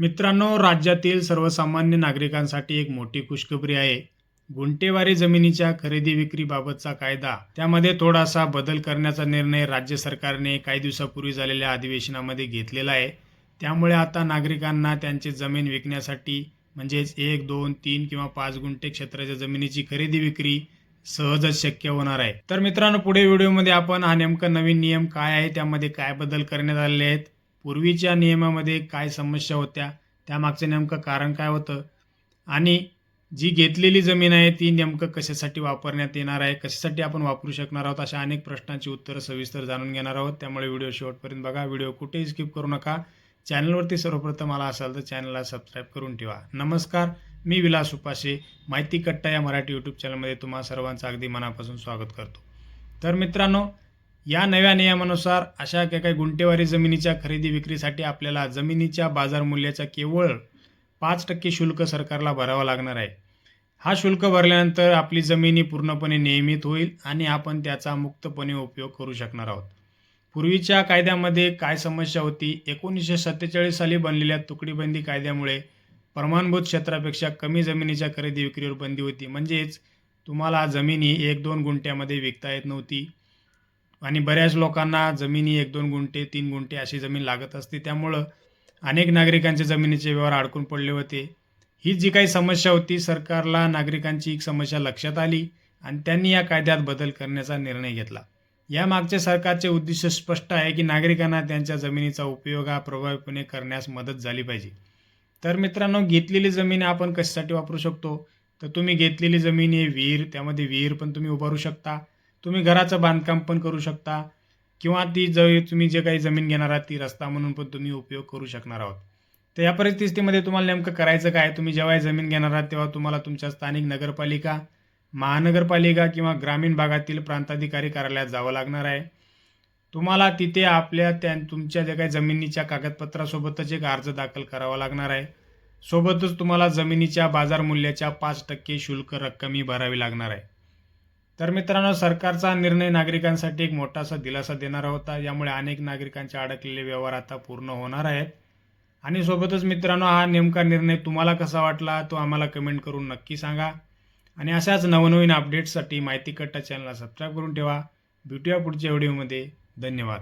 मित्रांनो राज्यातील सर्वसामान्य नागरिकांसाठी एक मोठी खुशखबरी आहे. गुंटेवारी जमिनीच्या खरेदी विक्रीबाबतचा कायदा. त्यामध्ये थोडासा बदल करण्याचा निर्णय राज्य सरकारने काही दिवसापूर्वी झालेल्या अधिवेशनामध्ये घेतलेला आहे. त्यामुळे आता नागरिकांना त्यांची जमीन विकण्यासाठी म्हणजेच एक दोन तीन किंवा पाच गुंठे क्षेत्राच्या जमिनीची खरेदी विक्री सहजच शक्य होणार आहे. तर मित्रांनो पुढे व्हिडिओमध्ये आपण हा नेमका नवीन नियम काय आहे त्यामध्ये काय बदल करण्यात आलेले आहेत पूर्वीच्या नियमामध्ये काय समस्या होत्या त्यामागचं नेमकं कारण काय होतं आणि जी घेतलेली जमीन आहे ती नेमकं कशासाठी वापरण्यात येणार आहे कशासाठी आपण वापरू शकणार आहोत अशा अनेक प्रश्नांची उत्तरं सविस्तर जाणून घेणार आहोत. त्यामुळे व्हिडिओ शेवटपर्यंत बघा. व्हिडिओ कुठेही स्किप करू नका. चॅनलवरती सर्वप्रथम आला असाल तर चॅनलला सबस्क्राईब करून ठेवा. नमस्कार. मी विलास उपाशे. माहिती कट्टा या मराठी यूट्यूब चॅनलमध्ये तुम्हा सर्वांचं अगदी मनापासून स्वागत करतो. तर मित्रांनो या नव्या नियमानुसार अशा काही काही गुंठेवारी जमिनीच्या खरेदी विक्रीसाठी आपल्याला जमिनीच्या बाजारमूल्याचा केवळ पाच टक्के शुल्क सरकारला भरावं लागणार आहे. हा शुल्क भरल्यानंतर आपली जमिनी पूर्णपणे नियमित होईल आणि आपण त्याचा मुक्तपणे उपयोग करू शकणार आहोत. पूर्वीच्या कायद्यामध्ये काय समस्या होती? एकोणीसशे सत्तेचाळीस साली बनलेल्या तुकडीबंदी कायद्यामुळे प्रमाणभूत क्षेत्रापेक्षा कमी जमिनीच्या खरेदी विक्रीवर बंदी होती. म्हणजेच तुम्हाला जमिनी एक दोन गुंठ्यामध्ये विकता येत नव्हती. आणि बऱ्याच लोकांना जमिनी एक दोन गुंठे तीन गुंठे अशी जमीन लागत असते. त्यामुळं अनेक नागरिकांचे जमिनीचे व्यवहार अडकून पडले होते. ही जी काही समस्या होती सरकारला नागरिकांची एक समस्या लक्षात आली आणि त्यांनी या कायद्यात बदल करण्याचा निर्णय घेतला. या मागचे सरकारचे उद्दिष्ट स्पष्ट आहे की नागरिकांना त्यांच्या जमिनीचा उपयोग हा प्रभावीपणे करण्यास मदत झाली पाहिजे. तर मित्रांनो घेतलेली जमीन आपण कशासाठी वापरू शकतो? तर तुम्ही घेतलेली जमीन आहे विहीर त्यामध्ये विहीर पण तुम्ही उभारू शकता. तुम्ही घराचं बांधकाम पण करू शकता किंवा ती ज तुम्ही जे काही जमीन घेणार आहात ती रस्ता म्हणून पण तुम्ही उपयोग करू शकणार आहोत. तर या परिस्थितीमध्ये तुम्हाला नेमकं करायचं काय? तुम्ही जेव्हाही जमीन घेणार आहात तेव्हा तुम्हाला तुमच्या स्थानिक नगरपालिका महानगरपालिका किंवा ग्रामीण भागातील प्रांताधिकारी कार्यालयात जावं लागणार आहे. तुम्हाला तिथे आपल्या त्या तुमच्या ज्या काही जमिनीच्या कागदपत्रासोबतच एक अर्ज दाखल करावा लागणार आहे. सोबतच तुम्हाला जमिनीच्या बाजारमूल्याच्या पाच टक्के शुल्क रक्कमही भरावी लागणार आहे. तर मित्रांनो सरकारचा निर्णय नागरिकांसाठी एक मोठासा दिलासा देणारा होता. यामुळे अनेक नागरिकांचे अडकलेले व्यवहार आता पूर्ण होणार आहेत. आणि सोबतच मित्रांनो हा नेमका निर्णय तुम्हाला कसा वाटला तो आम्हाला कमेंट करून नक्की सांगा. आणि अशाच नवनवीन अपडेट्ससाठी माहिती कट्टा चॅनलला सबस्क्राईब करून ठेवा. भेटूया पुढच्या व्हिडिओमध्ये धन्यवाद.